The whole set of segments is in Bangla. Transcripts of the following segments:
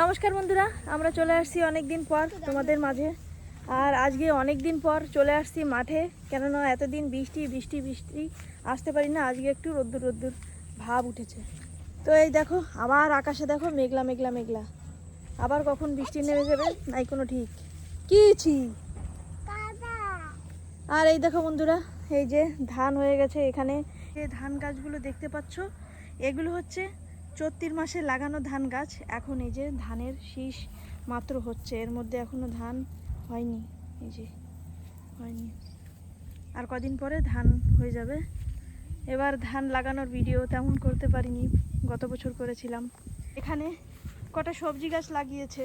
নমস্কার বন্ধুরা আমরা চলে আসছি অনেক দিন পর তোমাদের মাঝে। আর আজকে অনেক দিন পর চলে আসছি মাঠে কেননা এতদিন বৃষ্টি বৃষ্টি বৃষ্টি আসতে পারি না আজকে একটু রোদ্দুর রোদ্দুর ভাব উঠেছে। তো এই দেখো আবার আকাশে দেখো মেঘলা মেঘলা মেঘলা। আবার কখন বৃষ্টি নেমে যাবে নাই কোনো ঠিক। কি ছি? আর এই দেখো বন্ধুরা এই যে ধান হয়ে গেছে এখানে। যে ধান গাছগুলো দেখতে পাচ্ছ এগুলো হচ্ছে চৈত্রির মাসে লাগানো ধান গাছ, এখন এই যে ধানের শীষ মাত্র হচ্ছে। এর মধ্যে এখনও ধান হয়নি, এই যে হয়নি। আর কদিন পরে ধান হয়ে যাবে। এবার ধান লাগানোর ভিডিও তেমন করতে পারিনি, গত বছর করেছিলাম। এখানে কটা সবজি গাছ লাগিয়েছে।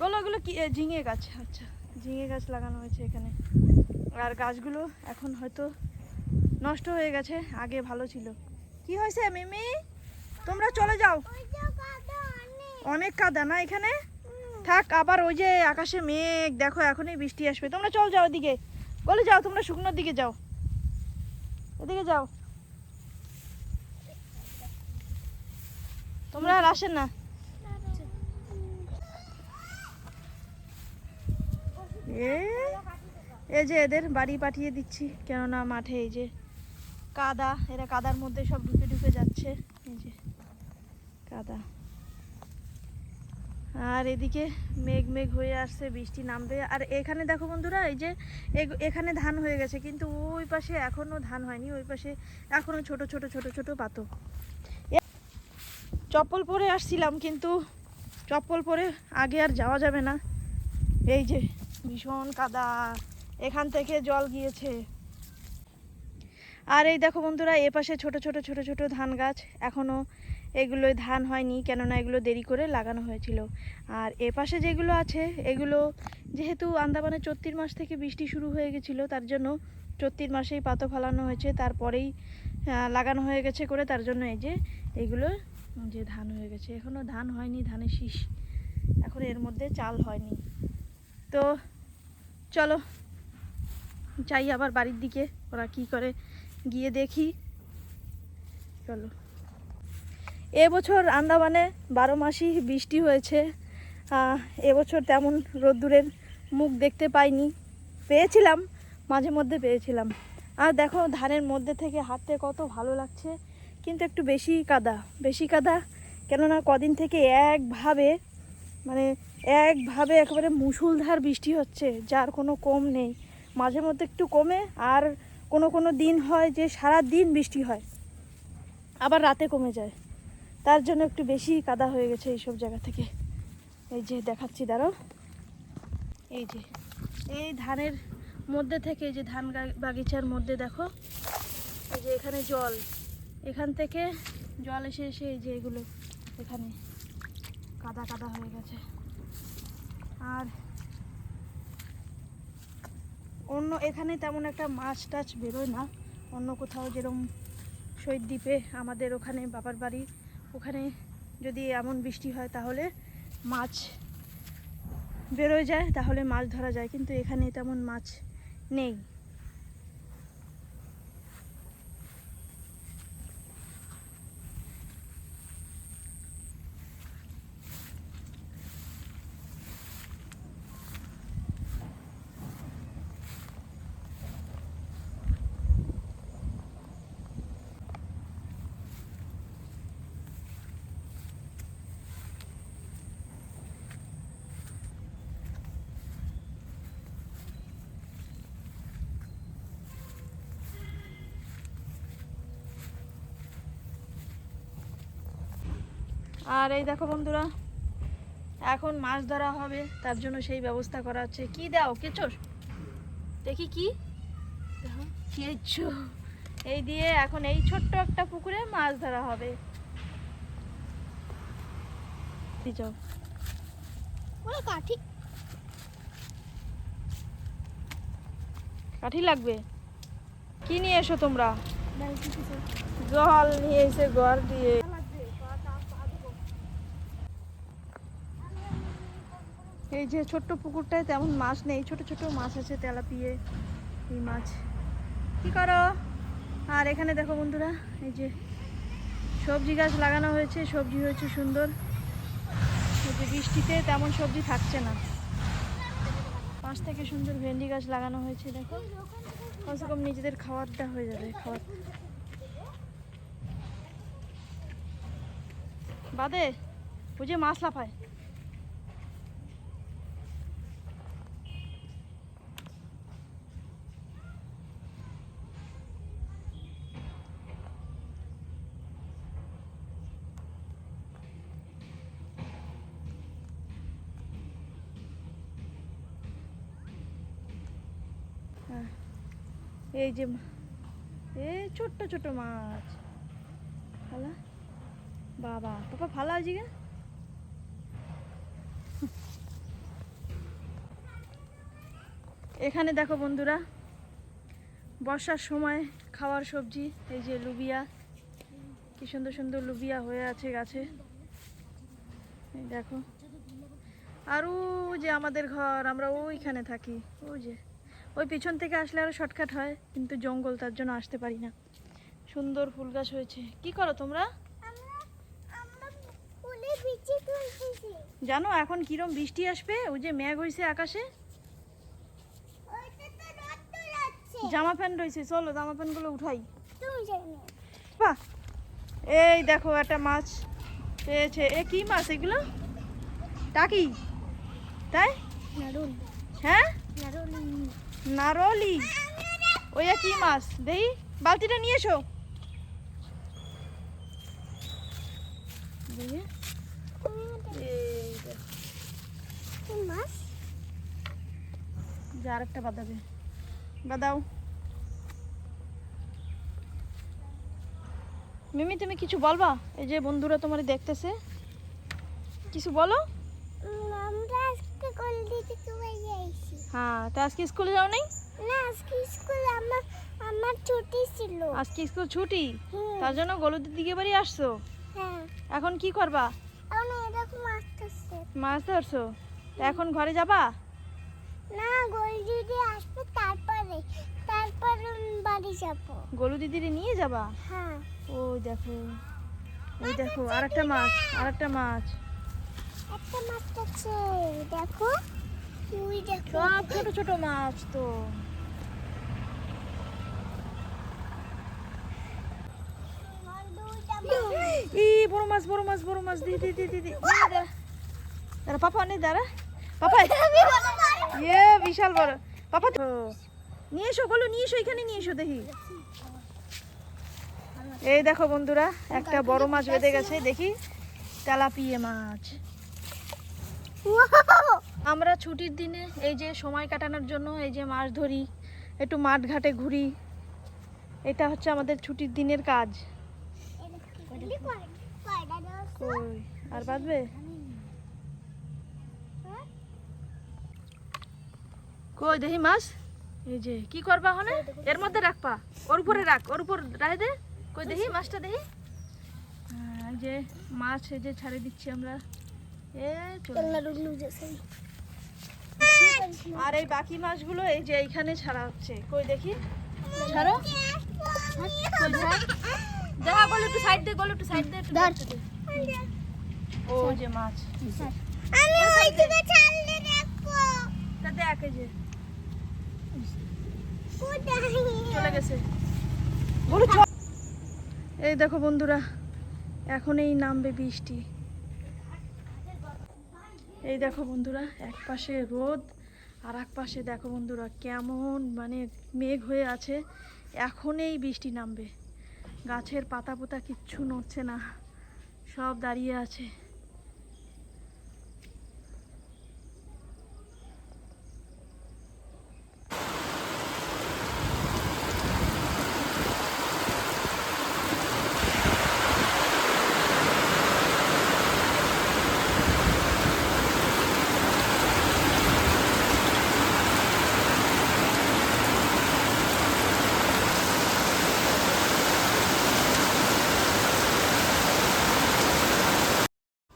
বলো ওগুলো কি? ঝিঙে গাছ। আচ্ছা ঝিঙে গাছ লাগানো হয়েছে এখানে। আর গাছগুলো এখন হয়তো নষ্ট হয়ে গেছে, আগে ভালো ছিল। কি হয়েছে, মিমি? তোমরা চলে যাও। অনেক কাদা না এখানে? থাক, আবার ওই যে আকাশে মেঘ, দেখো এখনই বৃষ্টি আসবে। তোমরা চল যাও ওদিকে। বলে যাও, তোমরা শুকনোর দিকে যাও। ওদিকে যাও। তোমরা আর আসেন না। এই যে এদের বাড়ি পাঠিয়ে দিচ্ছি, কেননা মাঠে এই যে কাদা, এরা কাদার মধ্যে সব ঢুকে ঢুকে যাচ্ছে। এই যে। কাদা। আর এদিকে মেঘ মেঘ হয়ে আসছে, বৃষ্টি নামবে। আর এখানে দেখো বন্ধুরা, এই যে এখানে ধান হয়ে গেছে, কিন্তু ওই পাশে এখনও ধান হয়নি, ওই পাশে এখনও ছোট ছোট ছোট ছোট পাতো। চপ্পল পরে আসছিলাম, কিন্তু চপ্পল পরে আগে আর যাওয়া যাবে না। এই যে ভীষণ কাদা, এখান থেকে জল গিয়েছে। আর এই দেখো বন্ধুরা, এ পাশে ছোট ছোট ছোট ছোট ধান গাছ এখনও এগুলোয় ধান হয়নি, কেননা এগুলো দেরি করে লাগানো হয়েছিল। আর এ পাশে যেগুলো আছে, এগুলো যেহেতু আন্দামানে চৈত্রির মাস থেকে বৃষ্টি শুরু হয়ে গেছিল, তার জন্য চৈত্রির মাসেই পাতো ফেলানো হয়েছে। তারপরেই লাগানো হয়ে গেছে করে, তার জন্য এই যে এগুলো যে ধান হয়ে গেছে। এখনও ধান হয়নি ধানের শীষ। এখন এর মধ্যে চাল হয়নি। তো চলো, যাই আবার বাড়ির দিকে, ওরা কি করে গিয়ে দেখি। চলো। এবছর আন্দামানে বারো মাসই বৃষ্টি হয়েছে। এবছর তেমন রোদ্দুরের মুখ দেখতে পাইনি। পেয়েছিলাম, মাঝে মধ্যে পেয়েছিলাম। আর দেখো, ধানের মধ্যে থেকে হাঁটতে কত ভালো লাগছে, কিন্তু একটু বেশি কাদা বেশি কাদা। কেননা কদিন থেকে একভাবে মানে একভাবে একেবারে মুষলধার বৃষ্টি হচ্ছে, যার কোনো কম নেই। মাঝে মধ্যে একটু কমে, আর কোনো কোনো দিন হয় যে সারা দিন বৃষ্টি হয়, আবার রাতে কমে যায়। তার জন্য একটু বেশি কাদা হয়ে গেছে এইসব জায়গা থেকে। এই যে দেখাচ্ছি, দাঁড়াও। এই যে, এই ধানের মধ্যে থেকে, এই যে ধান বাগিচার মধ্যে দেখো। এই যে এখানে জল। এখান থেকে জল এসে এসে এই যে এগুলো এখানে কাদা কাদা হয়ে গেছে। আর অন্য, এখানে তেমন একটা মাছ টাছ বেরোয় না। অন্য কোথাও যেরকম শহীদ দ্বীপে আমাদের ওখানে বাবার বাড়ি ওখানে যদি এমন বৃষ্টি হয় তাহলে মাছ বেরোয় যায়, তাহলে মাছ ধরা যায়, কিন্তু এখানে তেমন মাছ নেই। আর এই দেখো বন্ধুরা এখন মাছ ধরা হবে তার জন্য সেই ব্যবস্থা করা হচ্ছে। কি দাও কেঁচো দেখি কি? এই দিয়ে এখন এই ছোট্ট একটা পুকুরে মাছ ধরা হবে। কাঠি। কাঠি লাগবে? কি নিয়ে এসো তোমরা? জল নিয়ে এসে ঘর দিয়ে। এই যে ছোট্ট পুকুরটায় তেমন মাছ নেই, ছোট ছোট মাছ আছে তেলাপিয়ে, এই মাছ। কি করো? আর এখানে দেখো বন্ধুরা, এই যে সবজি গাছ লাগানো হয়েছে, সবজি হয়েছে সুন্দর। যে বৃষ্টিতে তেমন সবজি থাকছে না। পাঁচ থেকে সুন্দর ভেন্ডি গাছ লাগানো হয়েছে, দেখো। কমসে কম নিজেদের খাবারটা হয়ে যাবে খাবার বাদে বুঝে মাছ লাফায়। এই যে এই ছোট্ট ছোট মাছ। ফালা বাবা, পাপা ফালা আজকে এখানে দেখো বন্ধুরা, বর্ষার সময় খাওয়ার সবজি, এই যে লুবিয়া। কি সুন্দর সুন্দর লুবিয়া হয়ে আছে গাছে। এই দেখো। আর যে আমাদের ঘর, আমরা ওইখানে থাকি, ওই যে। ওই পিছন থেকে আসলে আরও শর্টকাট হয় কিন্তু জঙ্গল তার জন্য আসতে পারি না। সুন্দর ফুল গাছ হয়েছে। কি করো তোমরা? জানো এখন কিরম বৃষ্টি আসবে? ওই যে মেঘ হয়েছে আকাশে। জামা প্যান্ট রয়েছে চলো জামা প্যান্টগুলো উঠাই। বাহ! এই দেখো একটা মাছ পেয়েছে। এ কি মাছ এগুলো? টাকি। তাই? হ্যাঁ? নারুল নারলি ওই কি মাছ। দেই বালতিটা নিয়ে এসো। দেখো। মাছ। আরেকটা বাদাবে বাদাও মিমি তুমি কিছু বলবা? এই যে বন্ধুরা তোমার দেখতেছে। কিছু বলো? হ্যাঁ তা আজকে স্কুলে যাও নাই না আজকে স্কুল আমার আমার ছুটি ছিল। আজকে স্কুল ছুটি? তার জন্য গলুদের দিকে বাড়ি আসছো? হ্যাঁ। এখন কি করবা? এখন এরকম আসতেছে। মাছ ধরছো? এখন ঘরে যাবা? না গোল যদি আসবে তারপরে তারপর বাড়ি যাব। গলু দিদিরে নিয়ে যাবা? হ্যাঁ। ওই দেখো ওই দেখো আরেকটা মাছ আরেকটা মাছ। একটা মাছ আছে দেখো। সব ছোট ছোট মাছ তো। ই বড় মাছ বড় মাছ বড় মাছ দি দি দি দি দি। দাঁড়া পাপা নে দাঁড়া। পাপা ইয়ে বিশাল বড়। পাপা নিয়ে এসো বলো নিয়ে এসো এখানে নিয়ে এসো দেখি। এই দেখো বন্ধুরা একটা বড় মাছ বেঁধে গেছে দেখি। তেলাপিয়ে মাছ। আমরা ছুটির দিনে এই যে সময় কাটানোর জন্য এই যে মাছ ধরি, একটু মাঠ ঘাটে ঘুরি, এটা হচ্ছে আমাদের ছুটির দিনের কাজ। আর বাঁধবে? কই দেখি মাছ? এই যে, কি করবা হনে এর মধ্যে রাখবা ওর উপরে রাখ, ওর উপর রাখ দে। কই দেখি মাছটা দেখি? এই যে মাছ এই যে ছাড়ে দিচ্ছি আমরা। এ, চলে। গেছে। আর এই বাকি মাছগুলো এই যে এইখানে ছাড়া হচ্ছে। কই দেখি? ছাড়ো। দেখা গেল একটু সাইড দে গেল একটু সাইড দে একটু ধর। ও যে মাছ। আমি ওই থেকে ছাড়লে দেখব। তা দেখ এই যে। চলে গেছে। বলো এই দেখো বন্ধুরা এখন এই নামবে বৃষ্টি। এই দেখো বন্ধুরা, এক পাশে রোদ আর এক পাশে দেখো বন্ধুরা কেমন মানে মেঘ হয়ে আছে। এখনই বৃষ্টি নামবে। গাছের পাতা পোতা কিচ্ছু নড়ছে না, সব দাঁড়িয়ে আছে।